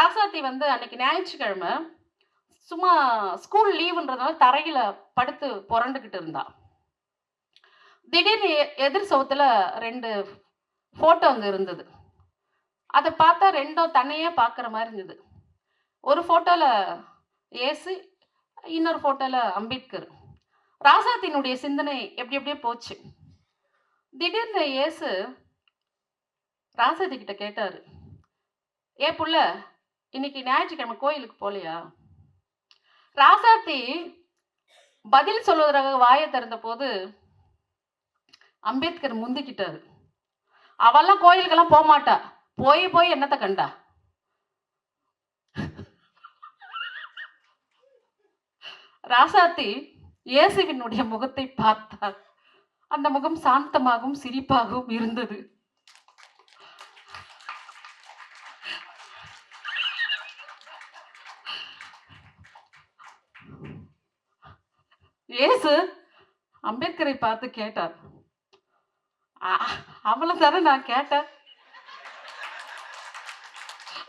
ராசாத்தி வந்து அன்னைக்கு ஞாயிற்றுக்கிழமை சும்மா ஸ்கூல் லீவுன்றதுனால தரையில படுத்து புரண்டுக்கிட்டு இருந்தா. திடீர்னு எ- எதிர் சவுத்துல ரெண்டு ஃபோட்டோ அங்கே இருந்தது. அதை பார்த்தா ரெண்டும் தன்னையே பார்க்குற மாதிரி இருந்தது. ஒரு ஃபோட்டோவில் ஏசு இன்னொரு ஃபோட்டோவில் அம்பேத்கர். ராசாத்தினுடைய சிந்தனை எப்படி எப்படியே போச்சு. திடீர்னு ஏசு ராசாத்தி கிட்ட கேட்டாரு ஏ புள்ள இன்னைக்கு ஞாயிற்றுக்கிழமை கோயிலுக்கு போகலையா? ராசாத்தி பதில் சொல்வதற்காக வாயை திறந்த போது அம்பேத்கர் முந்திக்கிட்டாரு. அவெல்லாம் கோயிலுக்கெல்லாம் போக மாட்டா. போய் போய் என்னத்தை கண்டா? ராசாத்தி இயேசுவினுடைய முகத்தை பார்த்தார். அந்த முகம் சாந்தமாகவும் சிரிப்பாகவும் இருந்தது. இயேசு அம்பேத்கரை பார்த்து கேட்டார். "அ- அவளை தானே நான் கேட்டேன்.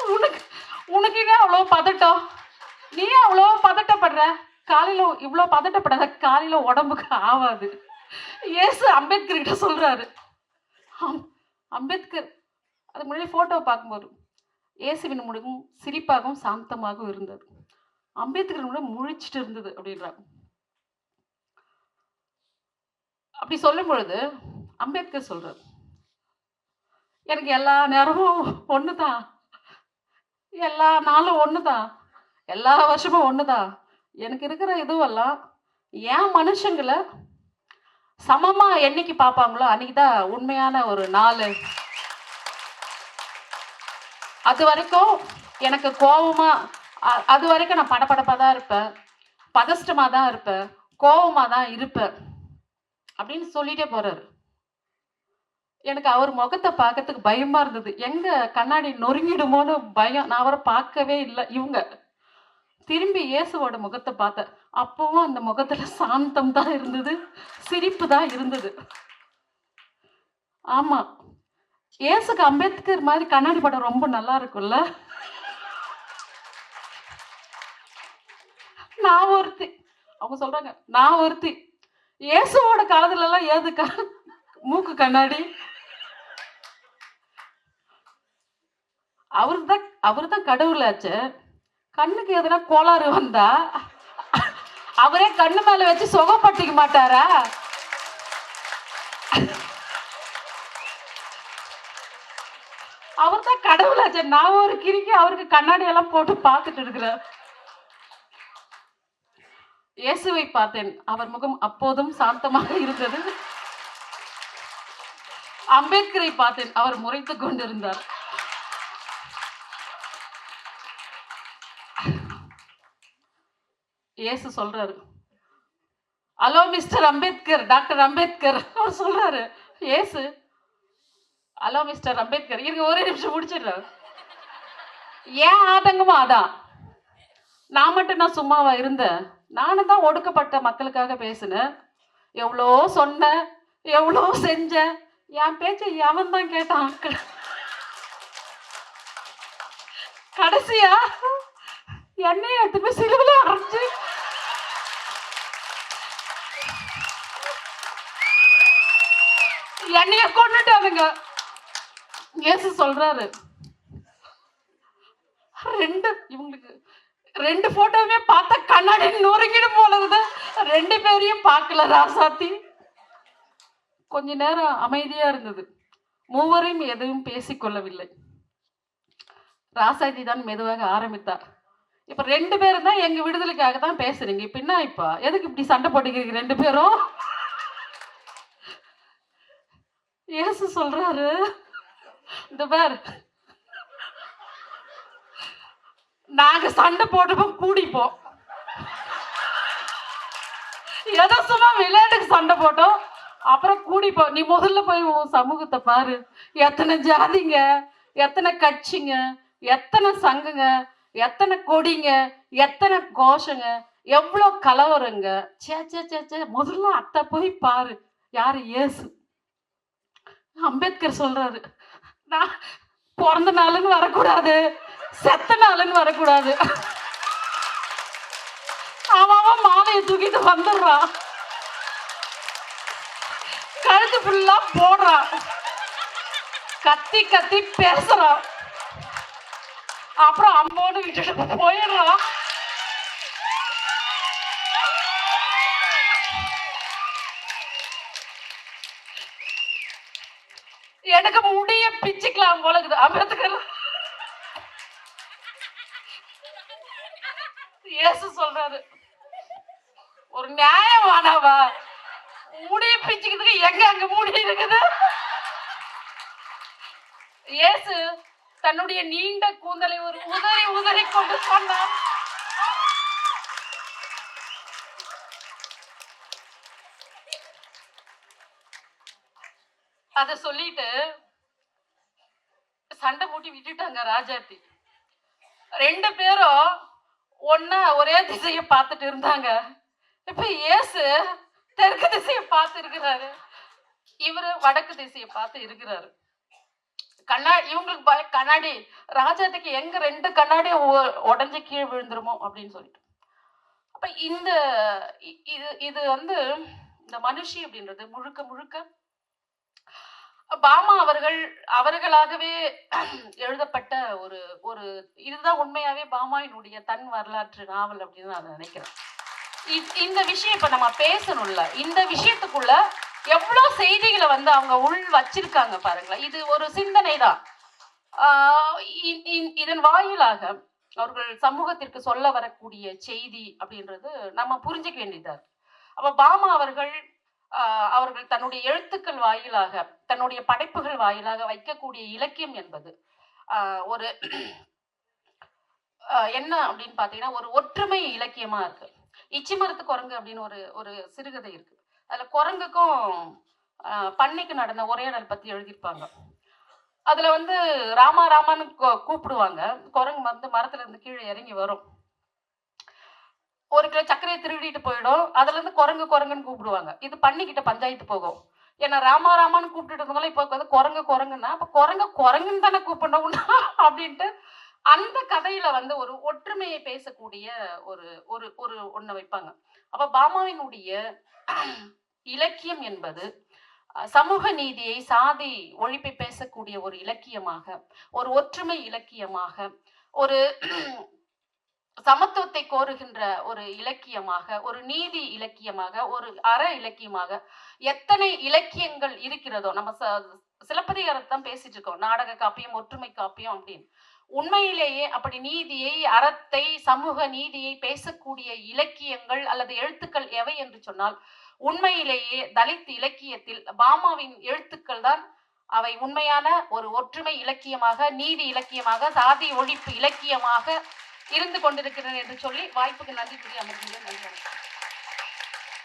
உனக்கு உனக்கு ஏன் அவ்வளோ பதட்டம்? நீ அவ்வளோ பதட்டப்படுற? காலையில இவ்வளோ பதட்டப்படாத காலையில உடம்புக்கு ஆகாது ஏசு அம்பேத்கர் கிட்ட சொல்றாரு. அம்- அம்பேத்கர் அது முன்னாடி ஃபோட்டோவை பார்க்கும்போது இயேசுவின் முடிவும் சிரிப்பாகவும் சாந்தமாகவும் இருந்தது. அம்பேத்கர் முகம் முழிச்சிட்டு இருந்தது அப்படின்றாங்க அப்படி சொல்லும் பொழுது அம்பேத்கர் சொல்றாரு எனக்கு எல்லா நேரமும் ஒன்று தான் எல்லா நாளும் ஒன்று தான் எல்லா வருஷமும் ஒன்று தான் எனக்கு இருக்கிற இதுவெல்லாம் ஏன் மனுஷங்களை சமமாக என்னைக்கு பார்ப்பாங்களோ அன்னைக்கு தான் உண்மையான ஒரு நாள். அது வரைக்கும் எனக்கு கோபமாக அது வரைக்கும் நான் படபடப்பாக தான் இருப்பேன். பதஷ்டமாக தான் இருப்பேன். கோவமாக தான் இருப்பேன். அப்படின்னு சொல்லிட்டே போறாரு. எனக்கு அவர் முகத்தை பார்க்கறதுக்கு பயமா இருந்தது. எங்க கண்ணாடி நொறுங்கிடுமோன்னு பயம். நான் அவரை பார்க்கவே இல்லை. இவங்க திரும்பி இயேசுவோட முகத்தை பார்த்தேன். அப்பவும் அந்த முகத்துல சாந்தம் தான் இருந்தது. சிரிப்பு தான் இருந்தது. ஆமா. இயேசுக்கு அம்பேத்கர் மாதிரி கண்ணாடி படம் ரொம்ப நல்லா இருக்கும்ல. நான் ஒருத்தி. அவங்க சொல்றாங்க நான் ஒருத்தி. இயேசுவோட காலத்துல எல்லாம் ஏதுக்கா? மூக்கு கண்ணாடி. அவருக்கு தான் அவர் தான் கடவுளாச்சு கண்ணுக்கு எதுனா கோளாறு வந்தா அவரே கண்ணு மேல வச்சு சுகப்பட்டிக்க மாட்டாரா? அவர் தான் கடவுளாச்சு நான் ஒரு கிரிக்கி அவருக்கு கண்ணாடி எல்லாம் போட்டு பார்த்துட்டு இருக்கிறேன். இயேசுவை பார்த்தேன். அவர் முகம் அப்போதும் சாந்தமாக இருந்தது. அம்பேத்கரை பார்த்தேன். அவர் முறைத்துக் கொண்டிருந்தார். இயேசு சொல்றாரு. Hello mister Ambedkar doctor Ambedkar. அவர் சொல்றாரு. இயேசு ஹலோ மிஸ்டர் அம்பேத்கர். இருங்க ஒரே நிமிஷம் முடிச்சிடுறாரு ஏன் ஆதங்கமா? அதான். நான் மட்டும் நான் சும்மாவா இருந்தேன்? நானும் தான் ஒடுக்கப்பட்ட மக்களுக்காக பேசினேன். எவ்வளோ சொன்னேன் எவ்வளோ செஞ்சேன். என் பேச்சை எவன் தான் கேட்டான்? கடைசியா என்னைய எடுத்து போய் அரைஞ்சு. என்னைய கொண்டுட்டானுங்க இயேசு சொல்றாரு. ரெண்டு இவங்களுக்கு ரெண்டு போட்டோவுமே பார்த்தா கண்ணாடி நொறுங்கிடும் போலது ரெண்டு பேரையும் பார்க்கல ராசாத்தி. கொஞ்ச நேரம் அமைதியா இருந்தது. மூவரையும் எதுவும் பேசிக்கொள்ளவில்லை ராசாத்தி தான் மெதுவாக ஆரம்பித்தார் இப்ப ரெண்டு பேரும் தான் எங்க விடுதலைக்காக தான் பேசுறீங்க. இப்ப என்ன இப்ப? எதுக்கு இப்படி சண்டை போட்டுக்கிறீங்க ரெண்டு பேரும்? இயேசு சொல்றாரு. இந்த பார் நாங்க சண்டை போட்டுப்போம் கூடிப்போம். ஏதோ சும்மா விளையாட்டுக்கு சண்டை போட்டோம். அப்புறம் கூடிப்போம். நீ முதல்ல போய் உன் சமூகத்தை பாரு. எத்தனை ஜாதிங்க எத்தனை கட்சிங்க எத்தனை சங்குங்க எத்தனை கொடிங்க எத்தனை கோஷங்க எவ்வளோ கலவரங்க. சே சே சே சே முதல்ல அத்தை போய் பாரு. யார்? ஏசு அம்பேத்கர் சொல்றாரு. நான் பிறந்த நாளுன்னு வரக்கூடாது. செத்த நாளுன்னு வரக்கூடாது. அவன் அவன் மாலையை தூக்கிட்டு வந்துடுறான். கழுத்து ஃபுல்லா போடுறான். கத்தி கத்தி பேசுறான். அப்புறம் அம்மோடு விட்டுட்டு போயிடுறான். எனக்கு முடிய பிச்சுக்கலாம் போல இருக்குது. அமிர்தக்கெல்லாம் இயேசு சொல்றாரு. ஒரு நியாயமானவா முடிய பிச்சுக்கிறதுக்கு எங்க அங்க மூடி இருக்குது? இயேசு தன்னுடைய நீண்ட கூந்தலை ஒரு உதறி உதறி கொண்டு சொன்னார். அத சொல்லிட்டு சண்டை மூட்டி விட்டுட்டாங்க ராஜாத்தி. ரெண்டு பேரும் ஒன்னா ஒரே திசையை பார்த்துட்டு இருந்தாங்க. இப்ப இயேசு தெற்கு திசையை பார்த்து இருக்கிறாரு. இவரு வடக்கு திசையை பார்த்து இருக்கிறாரு. கண்ணா இவங்களுக்கு பய கண்ணாடி ராஜாத்துக்கு எங்க ரெண்டு கண்ணாடி உடஞ்சி கீழே விழுந்துருமோ அப்படின்னு சொல்லிட்டு. அப்ப இந்த இ- இது இது வந்து இந்த மனுஷி அப்படின்றது முழுக்க முழுக்க பாமா அவர்கள் அவர்களாகவே எழுதப்பட்ட ஒரு ஒரு இதுதான் உண்மையாவே பாமாவினுடைய தன் வரலாற்று நாவல் அப்படின்னு நான் நினைக்கிறேன். இ- இந்த விஷயம் இப்ப நம்ம பேசணும்ல. இந்த விஷயத்துக்குள்ள எவ்வளவு செய்திகளை வந்து அவங்க உள் வச்சிருக்காங்க பாருங்களேன். இது ஒரு சிந்தனை தான் இதன் வாயிலாக அவர்கள் சமூகத்திற்கு சொல்ல வரக்கூடிய செய்தி அப்படின்றது நம்ம புரிஞ்சுக்க வேண்டியதா இருக்கு. அப்ப பாமா அவர்கள் அவர்கள் தன்னுடைய எழுத்துக்கள் வாயிலாக தன்னுடைய படைப்புகள் வாயிலாக வைக்கக்கூடிய இலக்கியம் என்பது. ஒரு என்ன அப்படின்னு பாத்தீங்கன்னா ஒரு ஒற்றுமை இலக்கியமா இருக்கு. இச்சி மரத்து குரங்கு அப்படின்னு ஒரு ஒரு சிறுகதை இருக்கு. அதுல குரங்குக்கும் பண்ணைக்கு நடந்த உரையாடல் பத்தி எழுதியிருப்பாங்க. அதுல வந்து ராமா ராமான்னு கூப்பிடுவாங்க. குரங்கு வந்து மரத்துல இருந்து கீழே இறங்கி வரும். ஒரு கிலோ சர்க்கரையை திருடிட்டு போயிடும். அதுல இருந்து குரங்கு குரங்குன்னு கூப்பிடுவாங்க. இது பண்ணிக்கிட்ட பஞ்சாயத்து போகும். ஏன்னா ராமா ராமான்னு கூப்பிட்டுட்டு இருந்தாலும் இப்போ வந்து குரங்கு குரங்குன்னா அப்ப குரங்க குரங்குன்னு தானே கூப்பிடணும்னா அப்படின்ட்டு அந்த கதையில வந்து ஒரு ஒற்றுமையை பேசக்கூடிய ஒரு ஒரு ஒரு ஒண்ணு வைப்பாங்க. அப்ப பாமாவினுடைய இலக்கியம் என்பது சமூக நீதியை சாதி ஒழிப்பை பேசக்கூடிய ஒரு இலக்கியமாக ஒரு ஒற்றுமை இலக்கியமாக ஒரு சமத்துவத்தை கோருகின்ற ஒரு இலக்கியமாக ஒரு நீதி இலக்கியமாக ஒரு அற இலக்கியமாக எத்தனை இலக்கியங்கள் இருக்கிறதோ நம்ம ச- பேசிட்டு இருக்கோம். நாடக காப்பியம் ஒற்றுமை காப்பியம் அப்படின்னு. உண்மையிலேயே அப்படி நீதியை அறத்தை சமூக நீதியை பேசக்கூடிய இலக்கியங்கள் அல்லது எழுத்துக்கள் எவை என்று சொன்னால் உண்மையிலேயே தலித் இலக்கியத்தில் பாமாவின் எழுத்துக்கள் தான் அவை உண்மையான ஒரு ஒற்றுமை இலக்கியமாக நீதி இலக்கியமாக சாதி ஒழிப்பு இலக்கியமாக இருந்து கொண்டிருக்கிறேன் என்று சொல்லி வாய்ப்புக்கு நன்றி கூறி அமர்கிறேன் நன்றி.